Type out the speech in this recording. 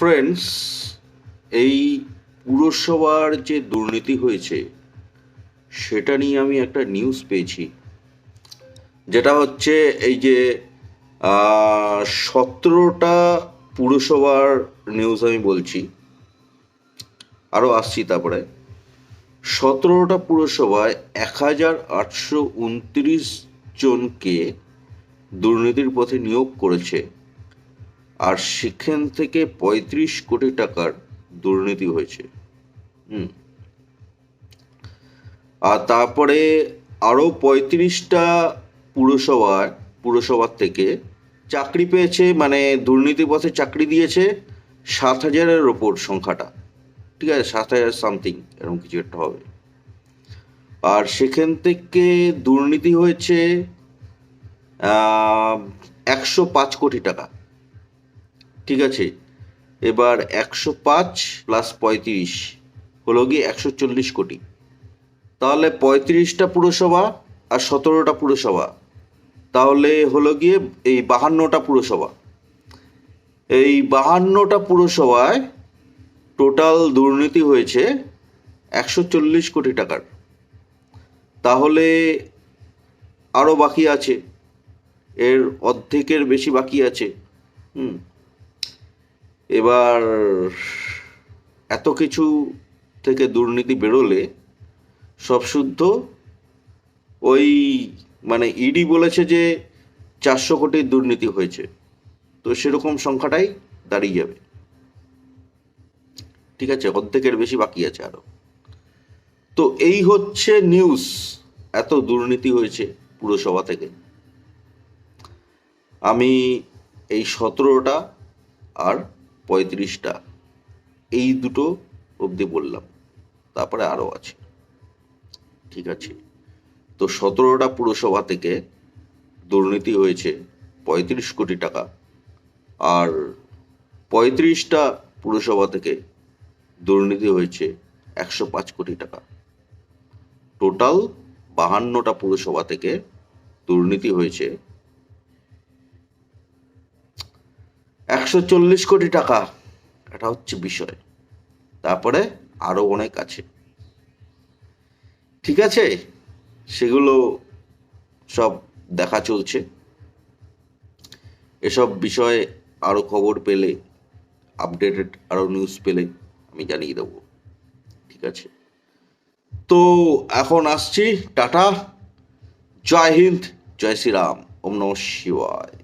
Friends এই পুরসভার যে দুর্নীতি হয়েছে, সেটা নিয়ে আমি একটা নিউজ পেয়েছি। যেটা হচ্ছে এই যে সতেরোটা পুরসভার নিউজ আমি বলছি। আরও আসছি তারপরে। সতেরোটা পুরসভায় এক হাজার আটশো উনত্রিশ জনকে দুর্নীতির পথে নিয়োগ করেছে। আর সেখান থেকে পঁয়ত্রিশ কোটি টাকার দুর্নীতি হয়েছে। হুম। আর তারপরে আরও পঁয়ত্রিশটা পুরসভার পুরসভার থেকে চাকরি পেয়েছে মানে দুর্নীতি পথে চাকরি দিয়েছে সাত হাজারের ওপর সংখ্যাটা। ঠিক আছে, সাত হাজার সামথিং, এরকম কিছু একটা হবে। আর সেখান থেকে দুর্নীতি হয়েছে একশো পাঁচ কোটি টাকা। ঠিক আছে? এবার একশো পাঁচ প্লাস পঁয়ত্রিশ হলো গিয়ে একশো চল্লিশ কোটি। তাহলে পঁয়ত্রিশটা পুরসভা আর সতেরোটা পুরসভা। তাহলে হলো গিয়ে এই বাহান্নটা পুরসভা। এই বাহান্নটা পুরসভায় টোটাল দুর্নীতি হয়েছে একশো চল্লিশ কোটি টাকার। তাহলে আরও বাকি আছে। এর অর্ধেকের বেশি বাকি আছে। হুম। এবার এত কিছু থেকে দুর্নীতি বেরোলে সব শুদ্ধ। ওই মানে ইডি বলেছে যে চারশো কোটির দুর্নীতি হয়েছে। তো সেরকম সংখ্যাটাই দাঁড়িয়ে যাবে। ঠিক আছে, অর্ধেকের বেশি বাকি আছে আরও তো এই হচ্ছে নিউজ এত দুর্নীতি হয়েছে পুরসভা থেকে। আমি এই সতেরোটা আর পঁয়ত্রিশটা। এই দুটো অবধি বললাম। তারপরে আরও আছে। ঠিক আছে? তো সতেরোটা পুরসভা থেকে দুর্নীতি হয়েছে পঁয়ত্রিশ কোটি টাকা। আর পঁয়ত্রিশটা পুরসভা থেকে দুর্নীতি হয়েছে একশো পাঁচ কোটি টাকা। টোটাল বাহান্নটা পুরসভা থেকে দুর্নীতি হয়েছে একশো চল্লিশ কোটি টাকা। এটা হচ্ছে বিষয়। তারপরে আরও অনেক আছে। ঠিক আছে? সেগুলো সব দেখা চলছে। এসব বিষয়ে আরও খবর পেলে আপডেটেড আরও নিউজ পেলে আমি জানিয়ে দেবো। ঠিক আছে? তো এখন আসছি, টাটা। জয় হিন্দ, জয় শ্রীরাম। ওম নম শিবায়।